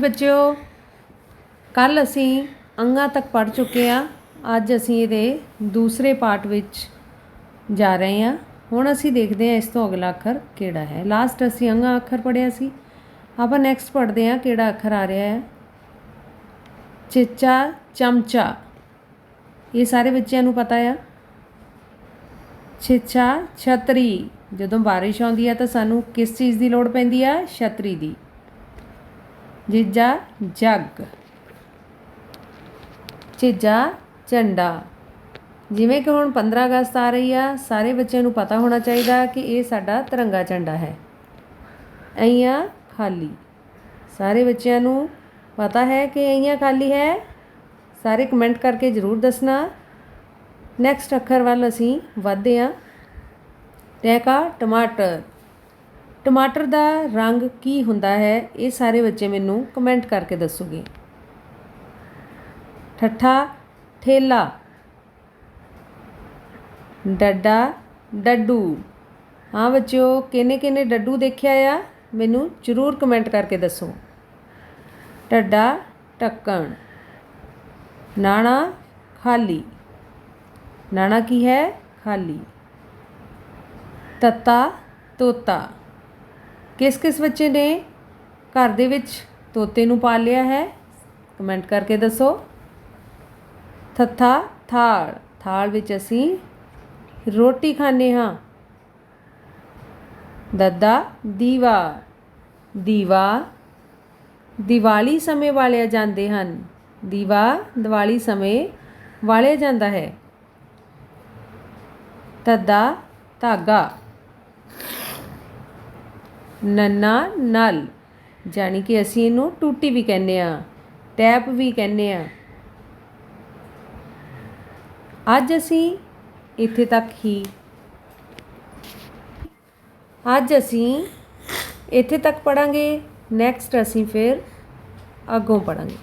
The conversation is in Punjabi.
ਬੱਚਿਓ ਕੱਲ ਅਸੀਂ ਅੰਗਾਂ ਤੱਕ ਪੜ ਚੁੱਕੇ ਆ ਅੱਜ ਅਸੀਂ ਇਹਦੇ ਦੂਸਰੇ ਪਾਰਟ ਵਿੱਚ ਜਾ ਰਹੇ ਹਾਂ। ਹੁਣ ਅਸੀਂ ਦੇਖਦੇ ਹਾਂ ਇਸ ਤੋਂ ਅਗਲਾ ਅੱਖਰ ਕਿਹੜਾ ਹੈ। ਲਾਸਟ ਅਸੀਂ ਅੰਗਾਂ ਅੱਖਰ ਪੜਿਆ ਸੀ। ਆਪਾਂ ਨੈਕਸਟ ਪੜਦੇ ਹਾਂ ਕਿਹੜਾ ਅੱਖਰ ਆ ਰਿਹਾ ਹੈ। ਚਿੱਚਾ, ਚਮਚਾ। ਇਹ ਸਾਰੇ ਬੱਚਿਆਂ ਨੂੰ ਪਤਾ ਆ। ਛਿੱਛਾ, ਛਤਰੀ। ਜਦੋਂ ਬਾਰਿਸ਼ ਆਉਂਦੀ ਹੈ ਤਾਂ ਸਾਨੂੰ ਕਿਸ ਚੀਜ਼ ਦੀ ਲੋੜ ਪੈਂਦੀ ਆ? ਛਤਰੀ ਦੀ। ਜੀਜਾ ਜੱਗ। ਚੀਜਾ ਝੰਡਾ। ਜਿਵੇਂ ਕਿ ਹੁਣ 15 ਅਗਸਤ ਆ ਰਹੀ ਆ, ਸਾਰੇ ਬੱਚਿਆਂ ਨੂੰ ਪਤਾ ਹੋਣਾ ਚਾਹੀਦਾ ਕਿ ਇਹ ਸਾਡਾ ਤਿਰੰਗਾ ਝੰਡਾ ਹੈ। ਅਈਆਂ ਖਾਲੀ। ਸਾਰੇ ਬੱਚਿਆਂ ਨੂੰ ਪਤਾ ਹੈ ਕਿ ਅਈਆਂ ਖਾਲੀ ਹੈ। ਸਾਰੇ ਕਮੈਂਟ ਕਰਕੇ ਜ਼ਰੂਰ ਦੱਸਣਾ। ਨੈਕਸਟ ਅੱਖਰ ਵੱਲ ਅਸੀਂ ਵਧਦੇ ਹਾਂ। ਟੈਕਾ, ਟਮਾਟਰ। ਟਮਾਟਰ ਦਾ ਰੰਗ ਕੀ ਹੁੰਦਾ ਹੈ, ਇਹ ਸਾਰੇ ਬੱਚੇ ਮੈਨੂੰ ਕਮੈਂਟ ਕਰਕੇ ਦੱਸੋਗੇ। ਠੱਠਾ, ਠੇਲਾ। ਡੱਡਾ, ਡੱਡੂ। ਹਾਂ ਬੱਚਿਓ, ਕਿੰਨੇ ਕਿੰਨੇ ਡੱਡੂ ਦੇਖਿਆ ਆ, ਮੈਨੂੰ ਜ਼ਰੂਰ ਕਮੈਂਟ ਕਰਕੇ ਦੱਸੋ। ਟੱਡਾ ਟੱਕਣ ਨਾਣਾ, ਖਾਲੀ। ਨਾਣਾ ਕੀ ਹੈ? ਖਾਲੀ। ਤੱਤਾ, ਤੋਤਾ। ਕਿਸ ਕਿਸ ਬੱਚੇ ਨੇ ਘਰ ਦੇ ਵਿੱਚ ਤੋਤੇ ਨੂੰ ਪਾਲ ਲਿਆ ਹੈ? ਕਮੈਂਟ ਕਰਕੇ ਦੱਸੋ। ਥੱਥਾ, ਥਾਲ। ਥਾਲ ਵਿੱਚ ਅਸੀਂ ਰੋਟੀ ਖਾਂਦੇ ਹਾਂ। ਦੱਦਾ, ਦੀਵਾ। ਦੀਵਾ ਦੀਵਾਲੀ ਸਮੇਂ ਵਾਲੇ ਜਾਂਦੇ ਹਨ। ਦੀਵਾ ਦੀਵਾਲੀ ਸਮੇਂ ਵਾਲਿਆ ਜਾਂਦਾ ਹੈ। ਤੱਦਾ, ਧਾਗਾ। ਨੰਨਾ ਨਲ। ਜਾਨੀ ਕਿ ਅਸੀਂ ਇਹਨੂੰ ਟੂਟੀ ਵੀ ਕਹਿੰਦੇ ਆ ਟੈਪ ਵੀ ਕਹਿੰਦੇ ਆ ਅੱਜ ਅਸੀਂ ਇੱਥੇ ਤੱਕ ਹੀ। ਅੱਜ ਅਸੀਂ ਇੱਥੇ ਤੱਕ ਪੜਾਂਗੇ ਨੈਕਸਟ ਅਸੀਂ ਫਿਰ ਅੱਗੋਂ ਪੜਾਂਗੇ